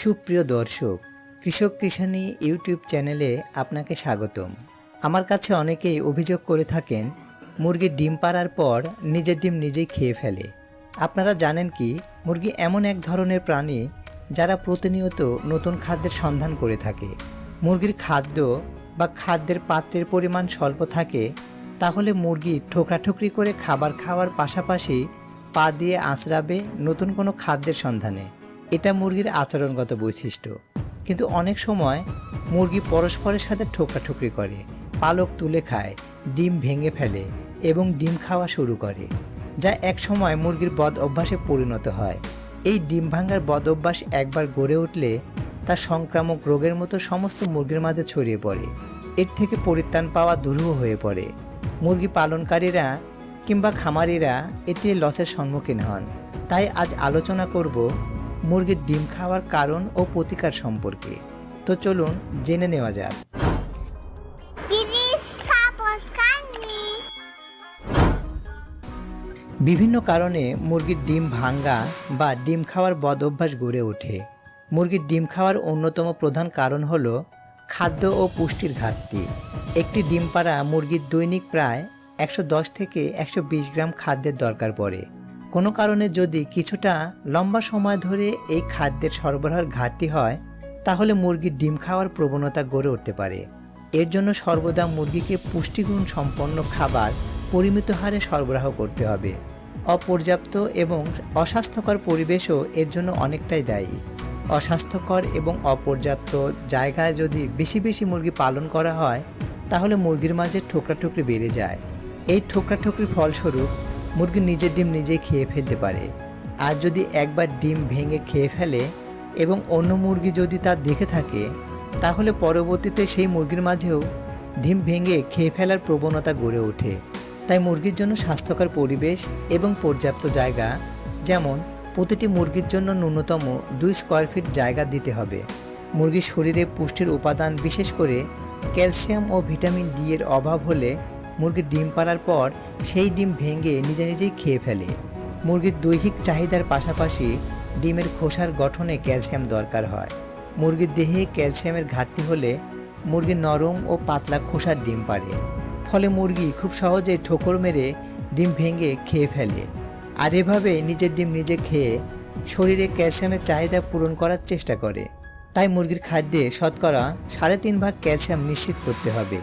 সুপ্রিয় দর্শক, কৃষক কৃষানি ইউটিউব চ্যানেলে আপনাকে স্বাগতম। আমার কাছে অনেকেই অভিযোগ করে থাকেন মুরগির ডিম পাড়ার পর নিজের ডিম নিজেই খেয়ে ফেলে। আপনারা জানেন কি, মুরগি এমন এক ধরনের প্রাণী যারা প্রতিনিয়ত নতুন খাদ্যের সন্ধান করে থাকে। মুরগির খাদ্য বা খাদ্যের পাত্রের পরিমাণ স্বল্প থাকে, তাহলে মুরগি ঠোকরাঠুকরি করে খাবার খাওয়ার পাশাপাশি পা দিয়ে আঁচড়াবে নতুন কোনো খাদ্যের সন্ধানে। এটা মুরগির আচরণগত বৈশিষ্ট্য। কিন্তু অনেক সময় মুরগি পরস্পরের সাথে ঠোকরাঠুকরি করে, পালক তুলে খায়, ডিম ভেঙে ফেলে এবং ডিম খাওয়া শুরু করে, যা এক সময় মুরগির বদ অভ্যাসে পরিণত হয়। এই ডিম ভাঙার বদ অভ্যাস একবার গড়ে উঠলে তা সংক্রামক রোগের মতো সমস্ত মুরগির মাঝে ছড়িয়ে পড়ে। এর থেকে পরিত্রাণ পাওয়া দুরূহ হয়ে পড়ে। মুরগি পালনকারীরা কিংবা খামারিরা এতে লসের সম্মুখীন হন। তাই আজ আলোচনা করব মুরগির ডিম খাওয়ার কারণ ও প্রতিকার সম্পর্কে। তো চলুন জেনে নেওয়া যাক. বিভিন্ন কারণে মুরগির ডিম ভাঙ্গা বা ডিম খাওয়ার বদ অভ্যাস গড়ে ওঠে। মুরগির ডিম খাওয়ার অন্যতম প্রধান কারণ হলো খাদ্য ও পুষ্টির ঘাটতি। একটি ডিম পাড়া মুরগির দৈনিক প্রায় একশো দশ থেকে একশো বিশ গ্রাম খাদ্যের দরকার পড়ে। কোনো কারণে যদি কিছুটা লম্বা সময় ধরে এই খাদ্যের সরবরাহের ঘাটতি হয়, তাহলে মুরগির ডিম খাওয়ার প্রবণতা গড়ে উঠতে পারে। এর জন্য সর্বদা মুরগিকে পুষ্টিগুণ সম্পন্ন খাবার পরিমিত হারে সরবরাহ করতে হবে। অপর্যাপ্ত এবং অস্বাস্থ্যকর পরিবেশও এর জন্য অনেকটাই দায়ী। অস্বাস্থ্যকর এবং অপর্যাপ্ত জায়গায় যদি বেশি বেশি মুরগি পালন করা হয়, তাহলে মুরগির মাঝে ঠোকরাঠুকরি বেড়ে যায়। এই ঠোকরাঠুকরির ফলস্বরূপ মুরগি নিজের ডিম নিজেই খেয়ে ফেলতে পারে। আর যদি একবার ডিম ভেঙে খেয়ে ফেলে এবং অন্য মুরগি যদি তা দেখে থাকে, তাহলে পরবর্তীতে সেই মুরগির মাঝেও ডিম ভেঙে খেয়ে ফেলার প্রবণতা গড়ে ওঠে। তাই মুরগির জন্য স্বাস্থ্যকর পরিবেশ এবং পর্যাপ্ত জায়গা, যেমন প্রতিটি মুরগির জন্য ন্যূনতম দুই স্কোয়ার ফিট জায়গা দিতে হবে। মুরগির শরীরে পুষ্টির উপাদান বিশেষ করে ক্যালসিয়াম ও ভিটামিন ডি এর অভাব হলে মুরগির ডিম পাড়ার পর সেই ডিম ভেঙে নিজে নিজেই খেয়ে ফেলে। মুরগির দৈহিক চাহিদার পাশাপাশি ডিমের খোসার গঠনে ক্যালসিয়াম দরকার হয়। মুরগির দেহে ক্যালসিয়ামের ঘাটতি হলে মুরগি নরম ও পাতলা খোসার ডিম পারে ফলে মুরগি খুব সহজে ঠোকর মেরে ডিম ভেঙে খেয়ে ফেলে। আর এভাবে নিজের ডিম নিজে খেয়ে শরীরে ক্যালসিয়ামের চাহিদা পূরণ করার চেষ্টা করে। তাই মুরগির খাদ্যে শতকরা সাড়ে তিন ভাগ ক্যালসিয়াম নিশ্চিত করতে হবে।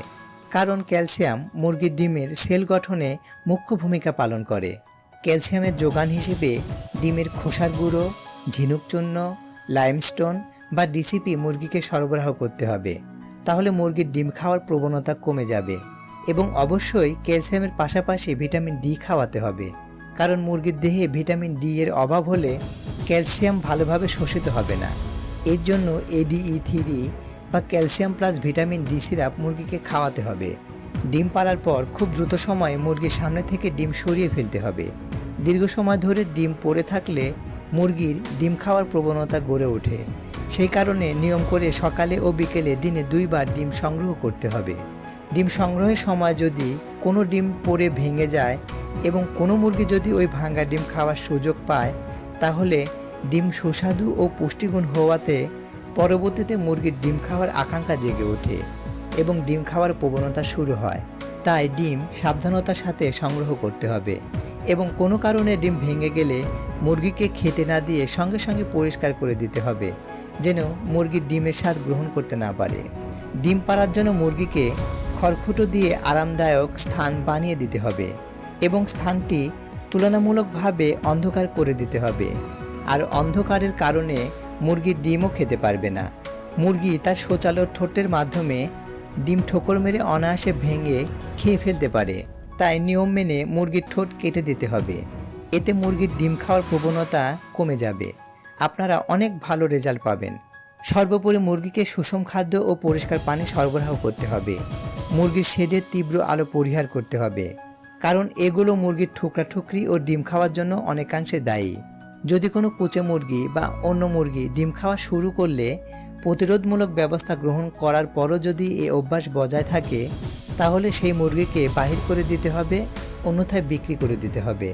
কারণ ক্যালসিয়াম মুরগির ডিমের সেল গঠনে মুখ্য ভূমিকা পালন করে। ক্যালসিয়ামের যোগান হিসেবে ডিমের খোসার গুঁড়ো, ঝিনুক চূর্ণ, লাইমস্টোন বা ডিসিপি মুরগিকে সরবরাহ করতে হবে। তাহলে মুরগির ডিম খাওয়ার প্রবণতা কমে যাবে এবং অবশ্যই ক্যালসিয়ামের পাশাপাশি ভিটামিন ডি খাওয়াতে হবে। কারণ মুরগির দেহে ভিটামিন ডি এর অভাব হলে ক্যালসিয়াম ভালোভাবে শোষিত হবে না। এর জন্য এডিই থ্রি বা calcium plus vitamin D syrup মুরগিকে খাওয়াতে হবে। ডিম পাড়ার পর খুব দ্রুত সময়ে মুরগির সামনে থেকে ডিম সরিয়ে ফেলতে হবে। দীর্ঘ সময় ধরে ডিম পড়ে থাকলে মুরগির ডিম খাওয়ার প্রবণতা গড়ে ওঠে। সেই কারণে নিয়ম করে সকালে ও বিকেলে দিনে দুইবার ডিম সংগ্রহ করতে হবে। ডিম সংগ্রহের সময় যদি কোনো ডিম পড়ে ভেঙে যায় এবং কোনো মুরগি যদি ওই ভাঙা ডিম খাওয়ার সুযোগ পায়, তাহলে ডিম সুস্বাদু ও পুষ্টিগুণ হওয়াতে পরবর্তীতে মুরগির ডিম খাওয়ার আকাঙ্ক্ষা জেগে ওঠে এবং ডিম খাওয়ার প্রবণতা শুরু হয়। তাই ডিম সাবধানতার সাথে সংগ্রহ করতে হবে এবং কোনো কারণে ডিম ভেঙে গেলে মুরগিকে খেতে না দিয়ে সঙ্গে সঙ্গে পরিষ্কার করে দিতে হবে, যেন মুরগির ডিমের স্বাদ গ্রহণ করতে না পারে। ডিম পাড়ার জন্য মুরগিকে খড়খুটো দিয়ে আরামদায়ক স্থান বানিয়ে দিতে হবে এবং স্থানটি তুলনামূলকভাবে অন্ধকার করে দিতে হবে। আর অন্ধকারের কারণে মুরগি ডিমও খেতে পারবে না। মুরগি তার শৌচালয় ঠোঁটের মাধ্যমে ডিম ঠোকর মেরে অনায়াসে ভেঙে খেয়ে ফেলতে পারে। তাই নিয়ম মেনে মুরগির ঠোঁট কেটে দিতে হবে। এতে মুরগির ডিম খাওয়ার প্রবণতা কমে যাবে। আপনারা অনেক ভালো রেজাল্ট পাবেন। সর্বোপরি মুরগিকে সুষম খাদ্য ও পরিষ্কার পানি সরবরাহ করতে হবে। মুরগির শেডের তীব্র আলো পরিহার করতে হবে। কারণ এগুলো মুরগির ঠুকরি ও ডিম খাওয়ার জন্য অনেকাংশে দায়ী। যদি কোনো কুচে মুরগি বা অন্য মুরগি ডিম খাওয়া শুরু করলে প্রতিরোধমূলক ব্যবস্থা গ্রহণ করার পরও যদি এই অভ্যাস বজায় থাকে, তাহলে সেই মুরগিকে বাহির করে দিতে হবে, অন্যথায় বিক্রি করে দিতে হবে।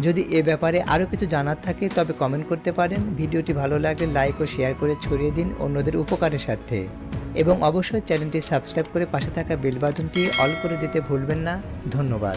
যদি এ ব্যাপারে আরও কিছু জানার থাকে, তবে কমেন্ট করতে পারেন। ভিডিওটি ভালো লাগলে লাইক ও শেয়ার করে ছড়িয়ে দিন অন্যদের উপকারের স্বার্থে। এবং অবশ্যই চ্যানেলটি সাবস্ক্রাইব করে পাশে থাকা বেল বাটনটি অল করে দিতে ভুলবেন না। ধন্যবাদ।